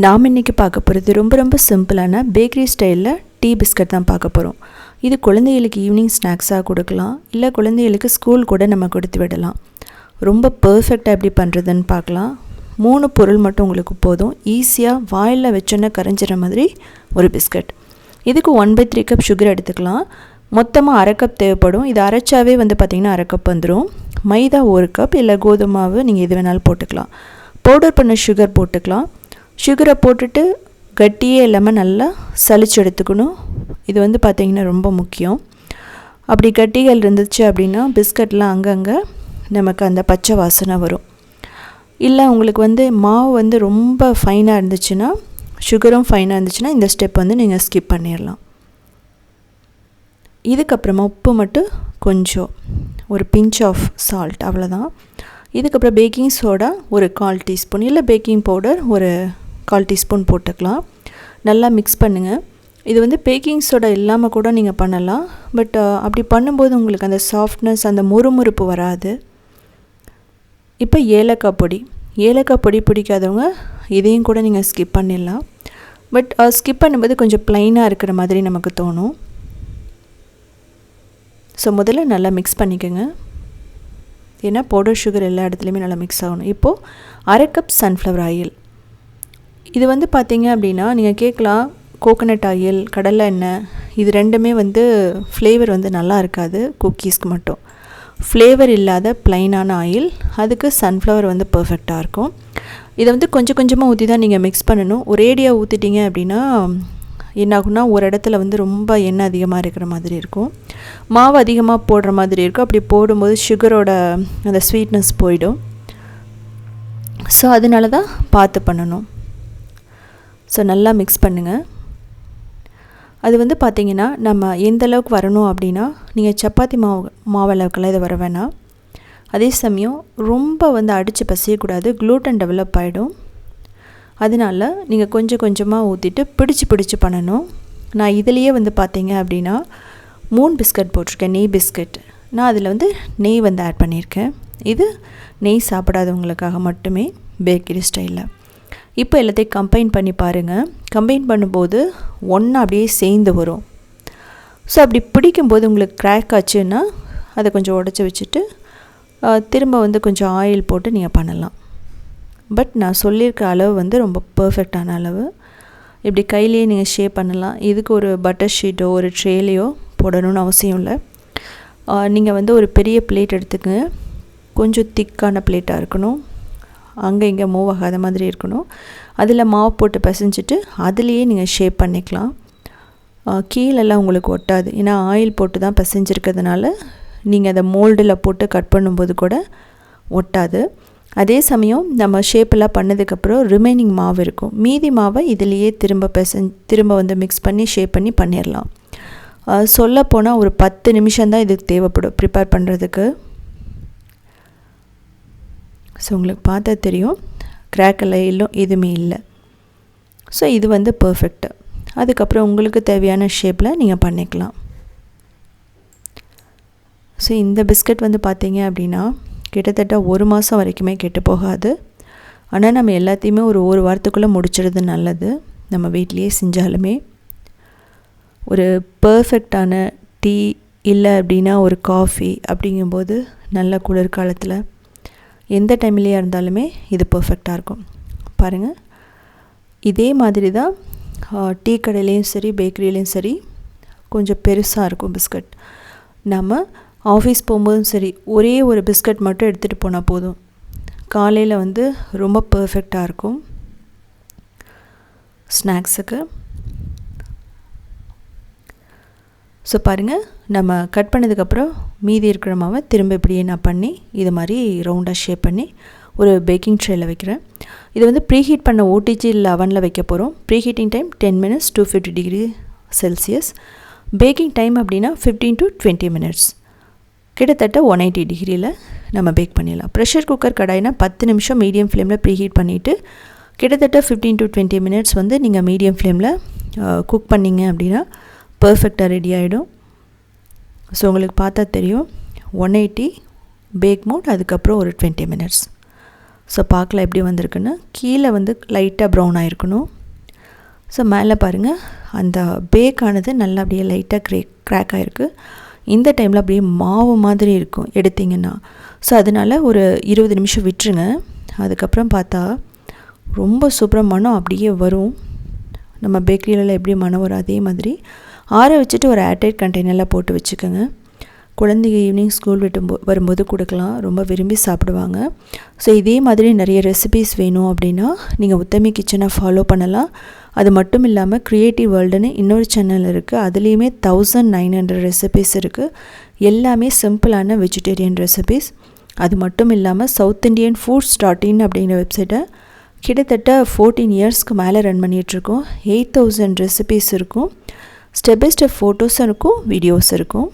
நாம் இன்றைக்கி பார்க்க போகிறது ரொம்ப ரொம்ப சிம்பிளான பேக்கரி ஸ்டைலில் டீ பிஸ்கட் தான் பார்க்க போகிறோம் இது குழந்தைகளுக்கு ஈவினிங் ஸ்நாக்ஸாக கொடுக்கலாம். இல்லை குழந்தைகளுக்கு ஸ்கூல் கூட நம்ம கொடுத்து விடலாம். ரொம்ப பர்ஃபெக்டாக எப்படி பண்ணுறதுன்னு பார்க்கலாம். மூணு பொருள் மட்டும் உங்களுக்கு போதும். ஈஸியாக வாயில் வச்சோன்னே கரைஞ்சிற மாதிரி ஒரு பிஸ்கட். இதுக்கு one by three cup sugar எடுத்துக்கலாம். மொத்தமாக அரை கப் தேவைப்படும். இது அரைச்சாவே வந்து பார்த்திங்கன்னா அரை கப் வந்துடும் மைதா ஒரு கப் இல்லை கோதுமாவு நீங்கள் எது வேணாலும் போட்டுக்கலாம். பவுடர் பண்ண சுகர் போட்டுக்கலாம். சுகரை போட்டுட்டு கட்டியே இல்லாமல் நல்லா சளிச்சு எடுத்துக்கணும். இது வந்து பார்த்திங்கன்னா ரொம்ப முக்கியம். அப்படி கட்டிகள் இருந்துச்சு அப்படின்னா பிஸ்கட்லாம் அங்கங்கே நமக்கு அந்த பச்சை வாசனை வரும். இல்லை உங்களுக்கு வந்து மாவு வந்து ரொம்ப ஃபைனாக இருந்துச்சுன்னா சுகரும் ஃபைனாக இருந்துச்சுன்னா இந்த ஸ்டெப் வந்து நீங்கள் ஸ்கிப் பண்ணிடலாம் இதுக்கப்புறமா உப்பு மட்டும் கொஞ்சம் ஒரு பிஞ்ச் ஆஃப் சால்ட் அவ்வளோதான் இதுக்கப்புறம் பேக்கிங் சோடா ஒரு கால் டீஸ்பூன் இல்லை பேக்கிங் பவுடர் ஒரு கால் டீஸ்பூன் போட்டுக்கலாம். நல்லா மிக்ஸ் பண்ணுங்கள் இது வந்து பேக்கிங் சோடா இல்லாமல் கூட நீங்கள் பண்ணலாம். பட் அப்படி பண்ணும்போது உங்களுக்கு அந்த சாஃப்ட்னஸ் அந்த முறுமுறுப்பு வராது. இப்போ ஏலக்காய் பொடி. ஏலக்காய் பொடி பிடிக்காதவங்க இதையும் கூட நீங்கள் ஸ்கிப் பண்ணிடலாம். பட் ஸ்கிப் பண்ணும்போது கொஞ்சம் ப்ளைனாக இருக்கிற மாதிரி நமக்கு தோணும். ஸோ முதல்ல நல்லா மிக்ஸ் பண்ணிக்கோங்க. ஏன்னா பவுடர் சுகர் எல்லா இடத்துலையுமே நல்லா மிக்ஸ் ஆகணும். இப்போது அரை கப் சன்ஃப்ளவர் ஆயில் இது வந்து பார்த்திங்க அப்படின்னா நீங்கள் கேட்கலாம் கோகனட் ஆயில் கடலை எண்ணெய் இது ரெண்டுமே வந்து ஃப்ளேவர் வந்து நல்லா இருக்காது குக்கீஸ்க்கு மட்டும். ஃப்ளேவர் இல்லாத ப்ளைனான ஆயில் அதுக்கு சன்ஃப்ளவர் வந்து பர்ஃபெக்டாக இருக்கும். இதை வந்து கொஞ்சம் கொஞ்சமாக ஊற்றி தான் நீங்கள் மிக்ஸ் பண்ணணும். ஒரேடியாக ஊற்றிட்டீங்க அப்படின்னா என்னாகும்னா ஒரு இடத்துல வந்து ரொம்ப எண்ணெய் அதிகமாக இருக்கிற மாதிரி இருக்கும். மாவு அதிகமாக போடுற மாதிரி இருக்கும். அப்படி போடும்போது சுகரோட அந்த ஸ்வீட்னஸ் போயிடும். ஸோ அதனால தான் பார்த்து பண்ணணும். ஸோ நல்லா மிக்ஸ் பண்ணுங்கள் அது வந்து பார்த்திங்கன்னா நம்ம எந்த அளவுக்கு வரணும் அப்படின்னா நீங்கள் சப்பாத்தி மாவு மாவு அளவுக்கெல்லாம் இது வர வேணாம். அதே சமயம் ரொம்ப வந்து அடித்து பசியக்கூடாது க்ளூட்டன் டெவலப் ஆகிடும் அதனால் நீங்கள் கொஞ்சம் கொஞ்சமாக ஊற்றிட்டு பிடிச்சி பிடிச்சி பண்ணணும். நான் இதுலேயே வந்து பார்த்தீங்க அப்படின்னா மூணு பிஸ்கட் போட்டிருக்கேன் நெய் பிஸ்கட் நான் அதில் வந்து நெய் வந்து ஆட் பண்ணியிருக்கேன். இது நெய் சாப்பிடாதவங்களுக்காக மட்டுமே பேக்கரி ஸ்டைலில் இப்போ எல்லாத்தையும் கம்பைன் பண்ணி பாருங்கள் கம்பைன் பண்ணும்போது ஒன்றா அப்படியே சேர்ந்து வரும். ஸோ அப்படி பிடிக்கும்போது உங்களுக்கு க்ராக் ஆச்சுன்னா அதை கொஞ்சம் உடச்சி வச்சுட்டு திரும்ப வந்து கொஞ்சம் ஆயில் போட்டு நீங்கள் பண்ணலாம். பட் நான் சொல்லியிருக்க அளவு வந்து ரொம்ப பர்ஃபெக்டான அளவு. இப்படி கையிலேயே நீங்கள் ஷேப் பண்ணலாம். இதுக்கு ஒரு பட்டர் ஷீட்டோ ஒரு ட்ரேலையோ போடணும்னு அவசியம் இல்லை. நீங்கள் வந்து ஒரு பெரிய பிளேட் எடுத்துக்கங்க. கொஞ்சம் திக்கான பிளேட்டாக இருக்கணும். அங்கே இங்கே மூவ் ஆகாத மாதிரி இருக்கணும். அதில் மாவு போட்டு பிசைஞ்சிட்டு அதுலேயே நீங்கள் ஷேப் பண்ணிக்கலாம். கீழெல்லாம் உங்களுக்கு ஒட்டாது. ஏன்னா ஆயில் போட்டு தான் பிசைஞ்சிருக்கிறதுனால நீங்கள் அதை மோல்டில் போட்டு கட் பண்ணும்போது கூட ஒட்டாது. அதே சமயம் நம்ம ஷேப்பெல்லாம் பண்ணதுக்கப்புறம் ரிமைனிங் மாவு இருக்கும். மீதி மாவை இதிலேயே திரும்ப பெசஞ் திரும்ப வந்து மிக்ஸ் பண்ணி ஷேப் பண்ணி பண்ணிடலாம் சொல்லப்போனால் ஒரு பத்து நிமிஷம்தான் இதுக்கு தேவைப்படும் ப்ரிப்பேர் பண்ணுறதுக்கு ஸோ உங்களுக்கு பார்த்தா தெரியும் கிராக்கெல்லாம் இல்லை எதுவுமே இல்லை. ஸோ இது வந்து பர்ஃபெக்ட்டு அதுக்கப்புறம் உங்களுக்கு தேவையான ஷேப்பில் நீங்கள் பண்ணிக்கலாம். ஸோ இந்த பிஸ்கட் வந்து பார்த்தீங்க அப்படின்னா கிட்டத்தட்ட ஒரு மாதம் வரைக்குமே கெட்டு போகாது. ஆனால் நம்ம எல்லாத்தையுமே ஒரு ஒரு வாரத்துக்குள்ளே முடிச்சிடுறது நல்லது. நம்ம வீட்லேயே செஞ்சாலுமே. ஒரு பர்ஃபெக்டான டீ இல்லை அப்படின்னா ஒரு காஃபி அப்படிங்கும்போது நல்ல குளிர்காலத்தில் எந்த டைம்லேயே இருந்தாலுமே இது பர்ஃபெக்டாக இருக்கும். பாருங்கள் இதே மாதிரி தான் டீ கடையிலையும் சரி பேக்கரியிலையும் சரி கொஞ்சம் பெருசாக இருக்கும் பிஸ்கட். நம்ம ஆஃபீஸ் போகும்போதும் சரி ஒரே ஒரு பிஸ்கட் மட்டும் எடுத்துகிட்டு போனால் போதும். காலையில் வந்து ரொம்ப பர்ஃபெக்டாக இருக்கும். ஸ்நாக்ஸுக்கு ஸோ பாருங்கள் நம்ம கட் பண்ணதுக்கப்புறம் மீதி இருக்கிற மாவை திரும்ப இப்படியே நான் பண்ணி இது மாதிரி ரவுண்டாக ஷேப் பண்ணி ஒரு பேக்கிங் ட்ரேயில் வைக்கிறேன். இது வந்து ப்ரீஹீட் பண்ண ஓடிஜி லெவனில் வைக்க போகிறோம் preheating time ten minutes two fifty degree Celsius baking time அப்படின்னா ஃபிஃப்டீன் டு டுவெண்ட்டி மினிட்ஸ் கிட்டத்தட்ட ஒன் எயிட்டி டிகிரியில் நம்ம பேக் பண்ணிடலாம். ப்ரெஷர் குக்கர் கடாயினா பத்து நிமிஷம் மீடியம் ஃப்ளேமில் ப்ரீஹீட் பண்ணிவிட்டு கிட்டத்தட்ட ஃபிஃப்டீன் டு டுவெண்ட்டி மினிட்ஸ் வந்து நீங்கள் மீடியம் ஃப்ளேமில் குக் பண்ணிங்க அப்படின்னா பர்ஃபெக்டாக ரெடி ஆகிடும் ஸோ உங்களுக்கு பார்த்தா தெரியும். ஒன் எயிட்டி பேக் மோட் அதுக்கப்புறம் ஒரு டுவெண்ட்டி மினிட்ஸ் ஸோ பார்க்கலாம் எப்படி வந்திருக்குன்னு. கீழே வந்து லைட்டாக ப்ரௌன் ஆகிருக்கணும் ஸோ மேலே பாருங்கள் அந்த பேக்கானது நல்லா அப்படியே லைட்டாக க்ரே க்ராக் ஆகிருக்கு இந்த டைமில் அப்படியே மாவு மாதிரி இருக்கும் எடுத்திங்கன்னா. ஸோ அதனால் ஒரு இருபது நிமிஷம் விட்டுருங்க. அதுக்கப்புறம் பார்த்தா ரொம்ப சூப்பராக மனம் அப்படியே வரும். நம்ம பேக்கரியிலலாம் எப்படி மனம் வரும்? அதே மாதிரி ஆற வச்சுட்டு ஒரு ஏர்டைட் கண்டெய்னரில் போட்டு வச்சுக்கோங்க. குழந்தைங்க ஈவினிங் ஸ்கூல் விட்டு வரும்போது கொடுக்கலாம். ரொம்ப விரும்பி சாப்பிடுவாங்க. ஸோ இதே மாதிரி நிறைய ரெசிபீஸ் வேணும் அப்படின்னா நீங்கள் உத்தமி கிச்சனை ஃபாலோ பண்ணலாம். அது மட்டும் இல்லாமல் க்ரியேட்டிவ் வேர்ல்டுன்னு இன்னொரு சேனல் இருக்குது அதுலேயுமே தௌசண்ட் நைன் ஹண்ட்ரட் ரெசிபீஸ் இருக்குது எல்லாமே சிம்பிளான வெஜிடேரியன் ரெசிபீஸ் அது மட்டும் இல்லாமல் South Indian foods dot in அப்படிங்கிற வெப்சைட்டை கிட்டத்தட்ட ஃபோர்டீன் இயர்ஸ்க்கு மேலே ரன் பண்ணிகிட்ருக்கோம் எயிட் தௌசண்ட் ரெசிபீஸ் இருக்கும். ஸ்டெப் பை ஸ்டெப் ஃபோட்டோஸும் இருக்கும் வீடியோஸ் இருக்கும்.